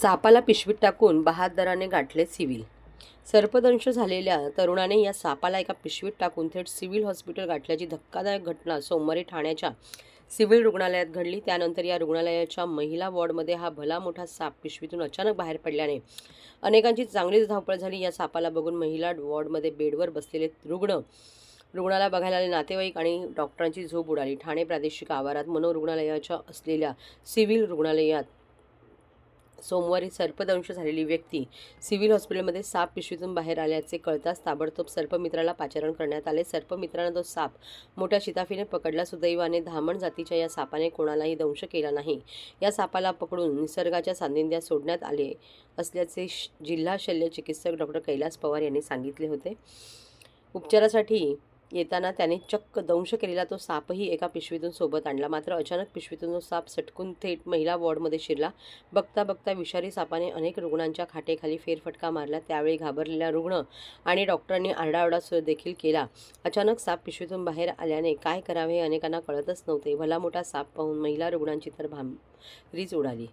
सापाला पिशवीत टाकून बहादराने गाठले सिव्हिल. सर्पदंश झालेल्या तरुणाने या सापाला एका पिशवीत टाकून थेट सिव्हिल हॉस्पिटल गाठल्याची धक्कादायक घटना सोमवारी ठाण्याच्या सिव्हिल रुग्णालयात घडली. त्यानंतर या रुग्णालयाच्या महिला वॉर्डमध्ये हा भला मोठा साप पिशवीतून अचानक बाहेर पडल्याने अनेकांची चांगलीच धावपळ झाली. या सापाला बघून महिला वॉर्डमध्ये बेडवर बसलेले रुग्ण रुग्णाला बघायला आले. नातेवाईक आणि डॉक्टरांची झोप उडाली. ठाणे प्रादेशिक आवारात मनोरुग्णालयाच्या असलेल्या सिव्हिल रुग्णालयात सोमवारी सर्पदंश झालेली व्यक्ती सिव्हिल हॉस्पिटलमध्ये साप पिशवीतून बाहेर आल्याचे कळताच ताबडतोब सर्पमित्राला पाचारण करण्यात आले. सर्पमित्रानं तो साप मोठ्या शिताफीने पकडला. सुदैवाने धामण जातीच्या या सापाने कोणालाही दंश केला नाही. या सापाला पकडून निसर्गाच्या सान्निध्यात सोडण्यात आले असल्याचे जिल्हा शल्य चिकित्सक डॉक्टर कैलास पवार यांनी सांगितले होते. उपचारासाठी येताना त्याने चक्क दंश केलेला तो सापही एका पिशवीतून सोबत आणला. मात्र अचानक पिशवीतून तो साप सटकून थेट महिला वॉर्डमध्ये शिरला. बघता बघता विषारी सापाने अनेक रुग्णांच्या खाटेखाली फेरफटका मारला. त्यावेळी घाबरलेला रुग्ण आणि डॉक्टरांनी आरडाओरडा सु- देखील केला. अचानक साप पिशवीतून बाहेर आल्याने काय करावे हे अनेकांना कळतच नव्हते. भला मोठा साप पाहून महिला रुग्णांची तर भांबरीच उडाली.